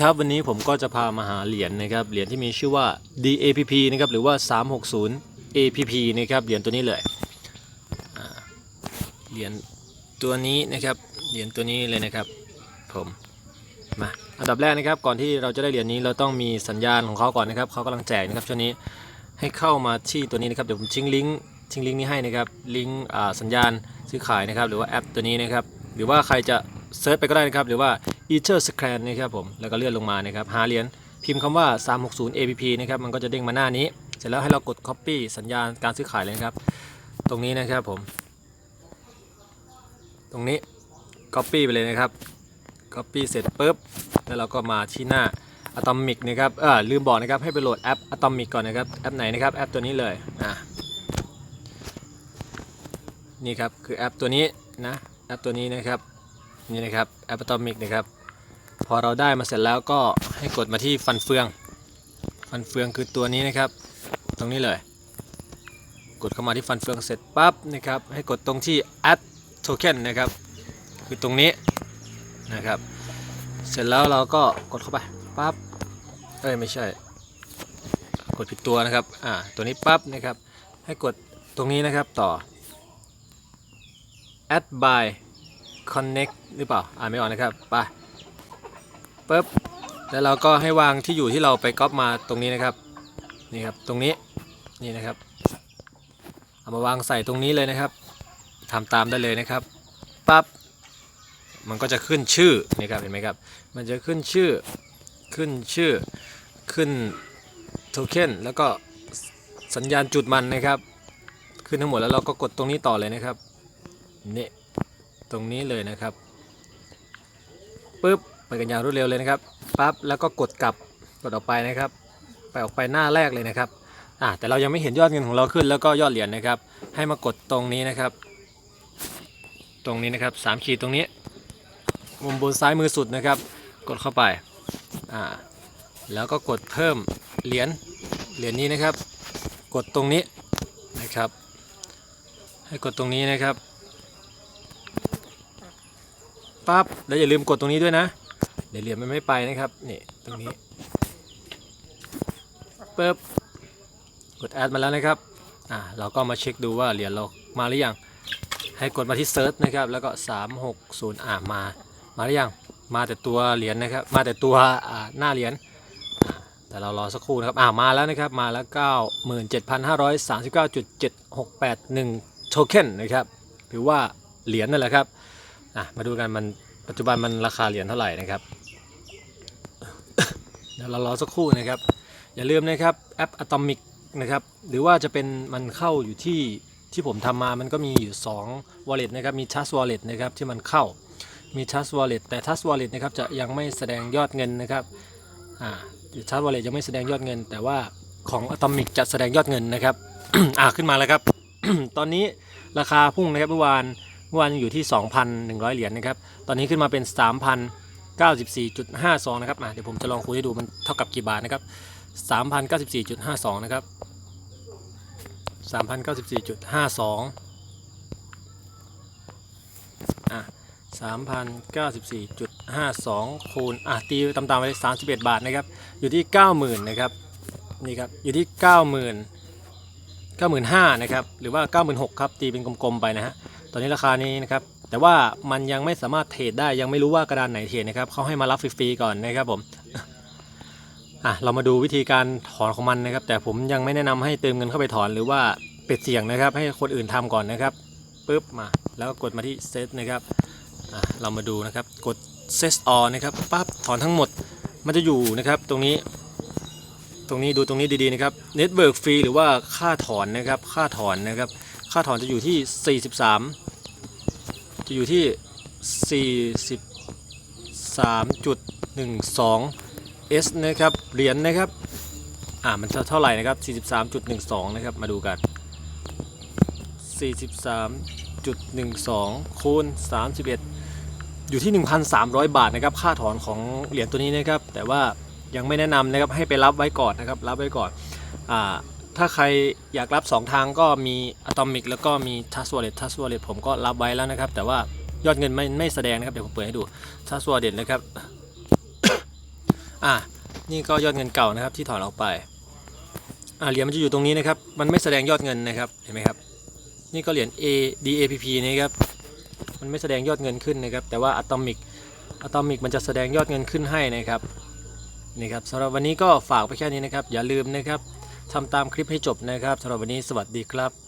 ครับวันนี้ผมก็จะพามาหาเหรียญนะครับเหรียญที่มีชื่อว่า DAPP นะครับหรือว่า 360 APP นะครับเหรียญตัวนี้เลยเหรียญตัวนี้นะครับเหรียญตัวนี้เลยนะครับผมมาอันดับแรกนะครับก่อนที่เราจะได้เหรียญนี้เราต้องมีสัญญาณของเขาก่อนนะครับเขากำลังแจกนะครับช่วงนี้ให้เข้ามาที่ตัวนี้นะครับเดี๋ยวผมทิ้งลิงก์ทิ้งลิงก์นี้ให้นะครับลิงก์สัญญาณซื้อขายนะครับหรือว่าแอปตัวนี้นะครับหรือว่าใครจะเซิร์ชไปก็ได้นะครับหรือว่า e t h e r Scan นะครับผม แล้วก็เลื่อนลงมานะครับ หาเหรียญ พิมพ์คำว่า 360 APP นะครับ มันก็จะเด้งมาหน้านี้ เสร็จแล้วให้เรากด Copy สัญญาณการซื้อขายเลยครับ ตรงนี้นะครับผม ตรงนี้ Copy ไปเลยนะครับ Copy เสร็จปุ๊บ แล้วเราก็มาที่หน้า Atomic นะครับ เออลืมบอกนะครับ ให้ไปโหลดแอป Atomic ก่อนนะครับ แอปไหนนะครับ แอปตัวนี้เลย อะ นี่ครับ คือแอปตัวนี้นะ แอปตัวนี้นะครับ นี่นะครับแอป Atomic นะครับ อเราได้มาเสร็จแล้วก็ให้กดมาที่ฟันเฟือง ฟันเฟืองคือตัวนี้นะครับ ตรงนี้เลย กดเข้ามาที่ฟันเฟืองเสร็จปั๊บนะครับ ให้กดตรงที่ add token นะครับ คือตรงนี้นะครับ เสร็จแล้วเราก็กดเข้าไปปั๊บเอ้ยไม่ใช่ กดผิดตัวนะครับ อ่า ตัวนี้ปั๊บนะครับ ให้กดตรงนี้นะครับต่อ add by connect หรือเปล่า อ่านไม่ออกนะครับ ไป ปุ๊บแล้วเราก็ให้วางที่อยู่ที่เราไปก๊อปมาตรงนี้นะครับนี่ครับตรงนี้นี่นะครับ เอามาวางใส่ตรงนี้เลยนะครับทำตามได้เลยนะครับปั๊บมันก็จะขึ้นชื่อนี่ครับเห็นไหมครับ มันจะขึ้นชื่อขึ้นชื่อขึ้นโทเค็นแล้วก็สัญญาณจุดมันนะครับ ขึ้นทั้งหมดแล้วเราก็กดตรงนี้ต่อเลยนะครับนี่ตรงนี้เลยนะครับปุ๊บ ไปกันอย่างรวดเร็วเลยนะครับปั๊บแล้วก็กดกลับกดออกไปนะครับ ไปออกไปหน้าแรกเลยนะครับอ่าแต่เรายังไม่เห็นยอดเงินของเราขึ้นแล้วก็ยอดเหรียญนะครับ ให้มากดตรงนี้นะครับ ตรงนี้นะครับสามขีดตรงนี้มุมบนซ้ายมือสุดนะครับ กดเข้าไปอ่าแล้วก็กดเพิ่มเหรียญเหรียญนี้นะครับ กดตรงนี้นะครับ ให้กดตรงนี้นะครับปั๊บแล้วอย่าลืมกดตรงนี้ด้วยนะ เดี๋ยวเหรียญมันไม่ไปนะครับนี่ตรงนี้ปึ๊บกดแอดมาแล้วนะครับอ่าเราก็มาเช็คดูว่าเหรียญเรามาหรือยังให้กดมาที่เซิร์ชนะครับแล้วก็ 360อ่ามามาหรือยังมาแต่ตัวเหรียญนะครับมาแต่ตัวอ่าหน้าเหรียญอ่าแต่เรารอสักครู่นะครับอ่ามาแล้วนะครับมาแล้ว 97,539.7681โทเค็นนะครับหรือว่าเหรียญนั่นแหละครับอะมาดูกันมันปัจจุบันมันราคาเหรียญเท่าไหร่นะครับ เดี๋ยวเรารอสักครู่นะครับ อย่าลืมนะครับแอป Atomic นะครับหรือว่าจะเป็นมันเข้าอยู่ที่ที่ผมทำมามันก็มีอยู่ 2 wallet นะครับมี Trust Wallet นะครับที่มันเข้ามี Trust Wallet แต่ Trust Wallet นะครับจะยังไม่แสดงยอดเงินนะครับอ่า Trust Wallet ยังไม่แสดงยอดเงิน แต่ว่าของ Atomic จะแสดงยอดเงินนะครับอ่าขึ้นมาแล้วครับ ตอนนี้ราคาพุ่งนะครับเมื่อวานเมื่อวานอยู่ที่ 2,100 เหรียญนะครับ ตอนนี้ขึ้นมาเป็น 94.52 นะครับเดี๋ยวผมจะลองคุยให้ดูมันเท่ากับกี่บาทนะครับ3,094.52 นะครับ 3,094.52 อะ3,094.52 คูณ อะ ตีตามๆไปเลย31 บาทนะครับ อยู่ที่ 90,000 นะครับ นี่ครับ อยู่ที่ 90,000 95,000นะครับ หรือว่า 96,000ครับ ตีเป็นกลมๆ ไปนะฮะ ตอนนี้ราคานี้นะครับ แต่ว่ามันยังไม่สามารถเทรดได้ยังไม่รู้ว่ากระดานไหนเทรดนะครับเขาให้มารับฟรีๆก่อนนะครับผมอะเรามาดูวิธีการถอนของมันนะครับ แต่ผมยังไม่แนะนำให้เติมเงินเข้าไปถอนหรือว่าเป็ดเสี่ยงนะครับ ให้คนอื่นทำก่อนนะครับปุ๊บมาแล้วก็กดมาที่เซตนะครับอะเรามาดูนะครับกดเซตออนะครับปั๊บถอนทั้งหมดมันจะอยู่นะครับตรงนี้ตรงนี้ดูตรงนี้ดีๆนะครับเน็ตเวิร์กฟรีหรือว่าค่าถอนนะครับค่าถอนนะครับค่าถอนจะอยู่ที่ 43 จะอยู่ที่ 43.12 S นะครับ เหรียญนะครับ อ่า มันเท่าไหร่นะครับ 43.12 นะครับ มาดูกัน 43.12 คูณ 31 อยู่ที่ 1,300 บาทนะครับ ค่าถอนของเหรียญตัวนี้นะครับ แต่ว่ายังไม่แนะนำนะครับ ให้ไปรับไว้ก่อนนะครับ รับไว้ก่อน อ่า ถ้าใครอยากรับ 2 ทางก็มี Atomic แล้วก็มี Trust Wallet Trust Wallet ผมก็รับไว้แล้วนะครับ แต่ว่ายอดเงินไม่ไม่แสดงนะครับ เดี๋ยวผมเปิดให้ดู Trust Wallet นะครับ อะนี่ก็ยอดเงินเก่านะครับที่ถอนออกไป อะเหรียญมันจะอยู่ตรงนี้นะครับ มันไม่แสดงยอดเงินนะครับ เห็นไหมครับ นี่ก็เหรียญ A DAPP นะครับ มันไม่แสดงยอดเงินขึ้นนะครับ แต่ว่าอะตอมิกอะตอมิกมันจะแสดงยอดเงินขึ้นให้นะครับ นี่ครับสำหรับวันนี้ก็ฝากไปแค่นี้นะครับ อย่าลืมนะครับ ทำตามคลิปให้จบนะครับสำหรับวันนี้สวัสดีครับ